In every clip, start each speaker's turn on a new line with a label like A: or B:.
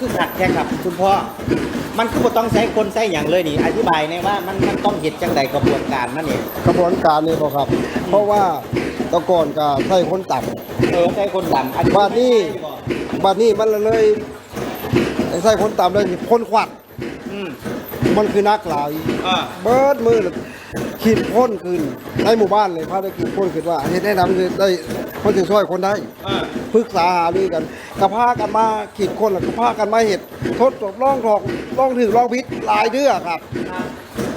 A: คือขัดแค่ครับ คุณพ่อ มันคือบ่ต้องใช้คนใช้อย่างเลยนี่ อธิบายในอยว่ามันมันต้องเห็ดจังใดกระบวนการมันนี่
B: กระบวนการนี่บ่ครับ เพราะว่าแตะก่อนก็ใส่คนต่ำ
A: เออใช้คนดำอัน
B: บ้านนี้บัดนี้มันเลยใส่คนต่ำเลยคนขวัด
A: อืม
B: มันคือนักหลาย
A: อ่า
B: เบิดมือเลยขีดพ่นขึ้นในหมู่บ้านเลยพาได้ขีดพ่นขึ้นว่าเฮ็ดแนะนำได้ คนถึงช่วยคนได้
A: อ่า
B: ปรึกษาหารือกันกระพากันมาขีดคนแล้วก็พากันมาเห็ดทดสอบลองถอกลองถือลองพิษหลายเดือครับ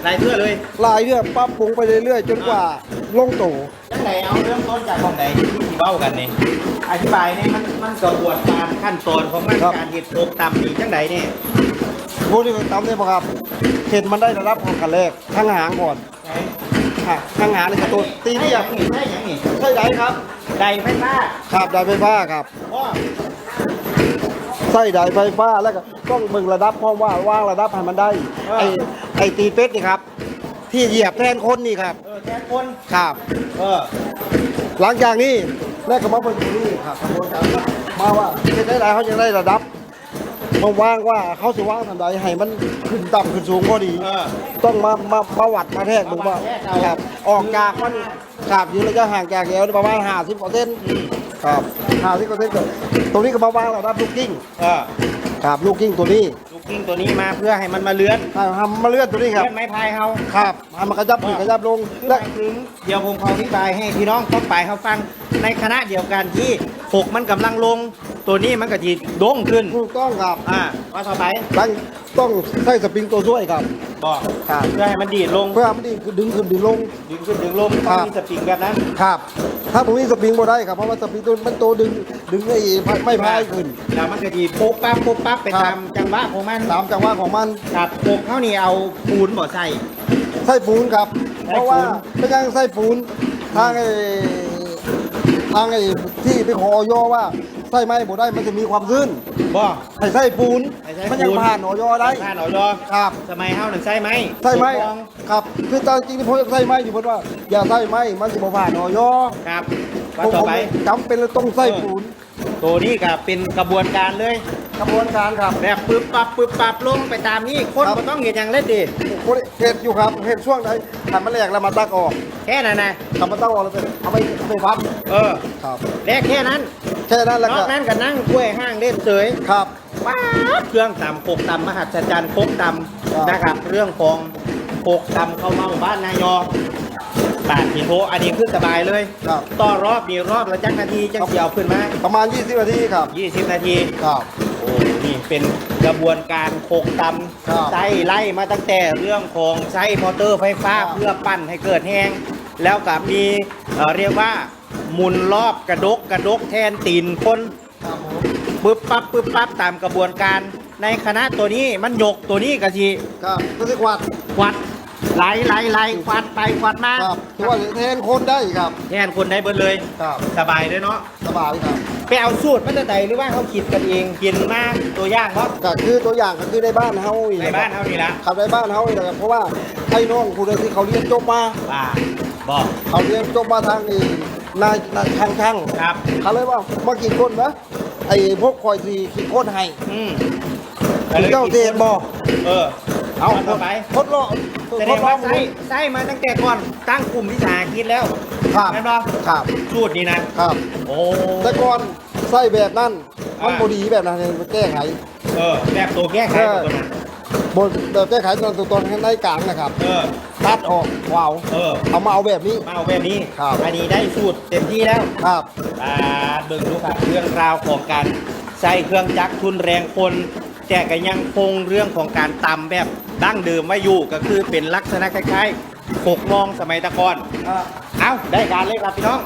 A: รายเพื่อเลย
B: หลายเดือปรับปรุงไปเรื่อยๆจนกว่าลงโต
A: จังใดเอาเริ่มต้นจากของใดที่ที่เบ้ากันนี่อธิบายนี่มันมันกระบวนการขั้นตอนของมันการเห็ดโคกตำนี่จังใดนี่
B: พวกนี้ก็ตามได้ปะครับเห็ดมันได้ระดับของกันแรกทั้งหางก่อน
A: ไหน
B: ค่ะทั้งหางนี่คือตัวตี
A: ใช่
B: นี่
A: อย่างนี้ใช่อย่างนี้
B: ใช่ไดครับ
A: ใดไฟฟ้า
B: ครับไดไฟฟ้าครับ
A: พ่อ
B: ใส่ไดไฟฟ้าแล้วก็ต้องเบิ่งระดับเพราะว่าว่างระดับให้มันได้ไอ้ไอ้ตีเป็ดนี่ครับ ที่เหยียบแทนคนนี่ครับ
A: เออแค่คน
B: ครับ
A: เออ
B: หลังจากนี้แม่ก็มาเป็นนี่ครับกระบวนการมาว่าจะได้ไรเขาจะได้ระดับ มาว่างว่าเขาสิว่างทำใดให้มันขึ้นต่ำขึ้นสูงพอดี
A: เออ
B: ต้องมามามาวัดมาแทกดูว่า
A: มาวัดแทกเอา
B: ครับออกจากมันครับอยู่ระยะห่างจากแถวประมาณห้าสิบกว่าเส้นครับห้าสิบกว่าเส้นก็ตรงนี้ก็มาวางระดับลูกกิ้ง
A: เออ
B: ครับลูกกิ้งตัวนี้
A: ลูกกิ้งตัวนี้มาเพื่อให้มันมาเลื้อน
B: ให้ทำมาเลื่อนตัวนี้ครับ
A: เลื่อนไม้พายเฮา
B: ครับให้มันกระยับขึ้นกระยับลง
A: คือห
B: และ
A: มายถึงเดี๋ยวผมขออธิบายให้พี่น้องต้องไปเขาฟังในคณะเดียวกันที่หกมันกำลังลง ตัวนี้มันก็จีโด่งขึ้น
B: ถูกต้องครับ
A: อ่าว่าต่อไป
B: ต้องต้องใส่สปริงตัวช่วยครับ
A: บอก
B: ครับ
A: เพื่อให้มันดีดลง
B: เพื่อให้มันดีคือดึงขึ้นดึงลง
A: ดึงขึ้นดึงลง
B: ครั
A: ต้อบงมีสปริงแบบนั้น
B: ครับ ถ้าผมมีสปริงบ่ได้ครับเพราะว่าสปริงตัวมันโตดึงดึงไอ้ไม่พายขึ้น
A: แล้วมันก็จีปุ๊บปั๊บปุ๊บปั๊บไป
B: ครับ
A: ตามจังหวะของมัน
B: ตามจังหวะของมัน
A: ครับปกเขานี่เอาปูนบ่ใส่
B: ไส้ปูนครับ
A: ไส้
B: เพราะว่า
A: ปูน
B: ไม่ใช่ไส้ปูนทางไอ้ทางไอ้ที่ไปขออยว่า ไส้ไม้บ่ได้มันจะมีความชื้น
A: บ่
B: ให้ไส้ปูน
A: ให้ไส้
B: มันยัง
A: ปูน
B: ผ่านออยได้
A: ผ่านออยอ
B: ครับ
A: สมัยเฮาหนึ่งใช่ไหม
B: ไส้ไม้
A: ถูกต้อง
B: ครับคือตอนจริงๆผมอยากไส้ไม้อยู่เพราะว่า อย่าไส้ไม้มันจะบ่ผ่านออย
A: ครับ
B: ผ
A: ว่ามต่อไป
B: จำเป็นเลยต้องไส้ปูน
A: ตัวนี้ก็เป็นกระบวนการเลย
B: กระบวนการครับ
A: แบบปึ๊บปับปึ๊บปับลงไปตามนี้คน
B: ครับ
A: ก็ต้องเห็นอย่างเล่นดิ
B: เห็ดอยู่ครับเห็ดช่วงไหนทำมาแรกแล้วมาตักออก
A: แค่นั้นนะ
B: ทำมาตักออกแล้วเอาไปไปพับ
A: เออ
B: ครับ
A: แค่แค่นั้น
B: แค่นั้นแหละ
A: น
B: ค
A: อ
B: รั
A: ก
B: บ
A: นั้นก็นั่งกล้วยห้างเล่นเฉย
B: ครับ
A: ว้าดเครื่องตำโคกตำมหัศจรรย์โคกต
B: ครับำ
A: นะครับเรื่องของโคกตำเข้าเมาบ้านนายอปาดหินโพอันนี้คือสบายเลย
B: ครับ
A: ต่อรอบนี่รอบละจักนาทีจังเสียวขึ้นมา
B: ประมาณ 20นาทีครับ
A: 20 นาที
B: ครับ
A: โอ้ นี่เป็นกระบวนการโคกต
B: ครับำ
A: ไส้ไล่มาตั้งแต่เรื่องของใช้มอเตอร์ไฟฟ้า
B: ครับ
A: เพื่อปั้นให้เกิดแห้ง แล้วก็มีเอ่อเรียกว่า หมุนรอบกระดกกระดกแทนตีนคน
B: ครับผม
A: ปึ๊บปั๊บปึ๊บปั๊บตามกระบวนการ ในคณะตัวนี้มันยกตัวนี้ก็ที
B: ครับก็สิกวัด
A: ควัดไหลไหลไหลควัดไปควัดมา
B: ครับถือว่าแทนคนได้ครับ
A: แทนคนได้เบิดเลย
B: ครับ
A: สบายเลยเนาะ
B: สบายครับ
A: ไปเอาสูตรมาจากไหนหรือว่าเขาคิดกันเองกินมาตัวอย่างเนาะ
B: ก็คือตัวอย่างก็คือในบ้านเฮาอีก
A: ในบ้านเท่านี้ละ
B: ครับในบ้านเฮาอีกนะครับเพราะว่าไอ้น้องผู้ใดที่เขาเรียนจบมา
A: ว่าบอก
B: เขาเรียนจบมาทางนี้ นายนายช่างช่าง
A: ครับ
B: เขาเลยว่ามากี่คนนะไอ้พวกคอยทีกี่คนให้
A: อืม
B: เจ้าเดชบอก
A: เออ
B: เอา
A: ต่อไป
B: ทดลอง
A: แสดงว่าไส้ไส้มาตั้งแต่ก่อนตั้งกลุ่มวิสาหกิจแล้ว
B: ครับ
A: แม่นบ่
B: ครับ
A: สูตรนี้นะครับ โอ้
B: แต่ก่อนใส่แบบนั้นมัน
A: อ่า
B: บดีแบบนั้นมันแก้ไข
A: เออแบบตัวแก้ไข
B: เออ
A: ตัวนั้น
B: บนแบบแก้ไขตอนตอนข้างในกลางนะครับ
A: เออ
B: ตัดออกว้าว
A: เออ
B: เอามาเอาแบบนี้
A: มาเอาแบบนี้
B: ครับ
A: อันนี้ได้สูตรเต็มที่แล้ว
B: ครับ
A: อ่าเบิ่งดูครับเรื่องราวของการใช้เครื่องจักรทุนแรงคน แต่ก็ยังคงเรื่องของการตำแบบดั้งเดิมไว้อยู่ก็คือเป็นลักษณะคล้ายๆหกมองสมัยตะกอน
B: อ่า
A: เอาได้การเลยครับพี่น้อง